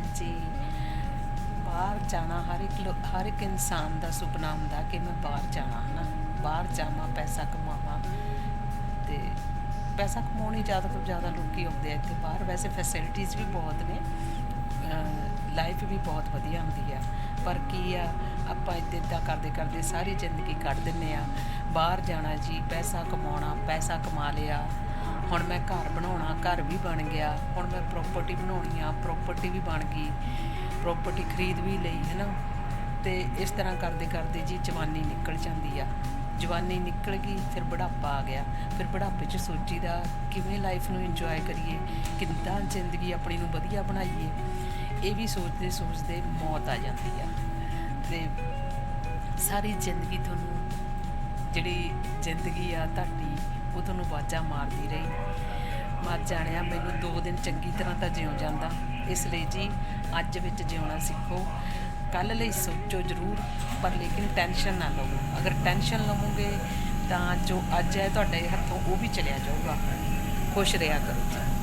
ਹਾਂਜੀ। ਬਾਹਰ ਜਾਣਾ, ਹਰ ਇੱਕ ਲੋ- ਹਰ ਇੱਕ ਇਨਸਾਨ ਦਾ ਸੁਪਨਾ ਹੁੰਦਾ ਕਿ ਮੈਂ ਬਾਹਰ ਜਾਣਾ, ਹਨਾ? ਬਾਹਰ ਜਾਵਾਂ, ਪੈਸਾ ਕਮਾਵਾਂ ਤੇ ਪੈਸਾ ਕਮਾਉਣ ਹੀ ਜ਼ਿਆਦਾ ਤੋਂ ਜ਼ਿਆਦਾ ਲੋਕੀ ਆਉਂਦੇ ਆ ਇੱਥੇ ਬਾਹਰ। ਵੈਸੇ ਫੈਸਿਲਿਟੀਆਂ ਵੀ ਬਹੁਤ ਨੇ ਲਾਈਫ ਵੀ ਬਹੁਤ ਵਧੀਆ ਹੁੰਦੀ ਆ। ਪਰ ਕੀ ਆ, ਆਪਾਂ ਇੱਦਾਂ ਇੱਦਾਂ ਕਰਦੇ ਕਰਦੇ ਸਾਰੀ ਜ਼ਿੰਦਗੀ ਕੱਢ ਦਿੰਨੇ ਆ। ਬਾਹਰ ਜਾਣਾ ਜੀ, ਪੈਸਾ ਕਮਾਉਣਾ, ਪੈਸਾ ਕਮਾ ਲਿਆ। ਹੁਣ ਮੈਂ ਘਰ ਬਣਾਉਣਾ, ਘਰ ਵੀ ਬਣ ਗਿਆ। ਹੁਣ ਮੈਂ ਪ੍ਰਾਪਰਟੀ ਬਣਾਉਣੀ ਆ ਪ੍ਰਾਪਰਟੀ ਵੀ ਬਣ ਗਈ। ਪ੍ਰਾਪਰਟੀ ਖਰੀਦ ਵੀ ਲਈ ਹੈ ਨਾ ਤੇ ਇਸ ਤਰ੍ਹਾਂ ਕਰਦੇ ਕਰਦੇ ਜੀ ਜਵਾਨੀ ਨਿਕਲ ਜਾਂਦੀ ਆ। ਜਵਾਨੀ ਨਿਕਲ ਗਈ, ਫਿਰ ਬੁਢਾਪਾ ਆ ਗਿਆ। ਫਿਰ ਬੁਢਾਪੇ 'ਚ ਸੋਚੀਦਾ, ਕਿਵੇਂ ਲਾਈਫ ਨੂੰ ਇੰਜੋਏ ਕਰੀਏ? ਕਿੱਦਾਂ ਜ਼ਿੰਦਗੀ ਆਪਣੀ ਨੂੰ ਵਧੀਆ ਬਣਾਈਏ? ਇਹ ਵੀ ਸੋਚਦੇ ਸੋਚਦੇ ਮੌਤ ਆ ਜਾਂਦੀ ਆ। ਤੇ ਸਾਰੀ ਜ਼ਿੰਦਗੀ ਤੁਹਾਨੂੰ ਜਿਹੜੀ ਜ਼ਿੰਦਗੀ ਆ, ਤੁਹਾਡੀ ਉਹ ਤੁਹਾਨੂੰ ਬਾਜਾ ਮਾਰਦੀ ਰਹੀ। ਮਰ ਜਾਣਿਆ, ਮੈਨੂੰ ਦੋ ਦਿਨ ਚੰਗੀ ਤਰ੍ਹਾਂ ਤਾਂ ਜਿਉ ਜਾਂਦਾ। ਇਸ ਲਈ ਜੀ, ਅੱਜ ਵਿੱਚ ਜਿਉਣਾ ਸਿੱਖੋ। ਕੱਲ ਲਈ ਸੋਚੋ ਜ਼ਰੂਰ, ਪਰ ਲੇਕਿਨ ਟੈਨਸ਼ਨ ਨਾ ਲਵੋ। ਅਗਰ ਟੈਨਸ਼ਨ ਲਵੋਗੇ, ਤਾਂ ਜੋ ਅੱਜ ਹੈ ਤੁਹਾਡੇ ਹੱਥੋਂ ਉਹ ਵੀ ਚਲਿਆ ਜਾਊਗਾ। ਖੁਸ਼ ਰਿਹਾ ਕਰੋ ਜੀ।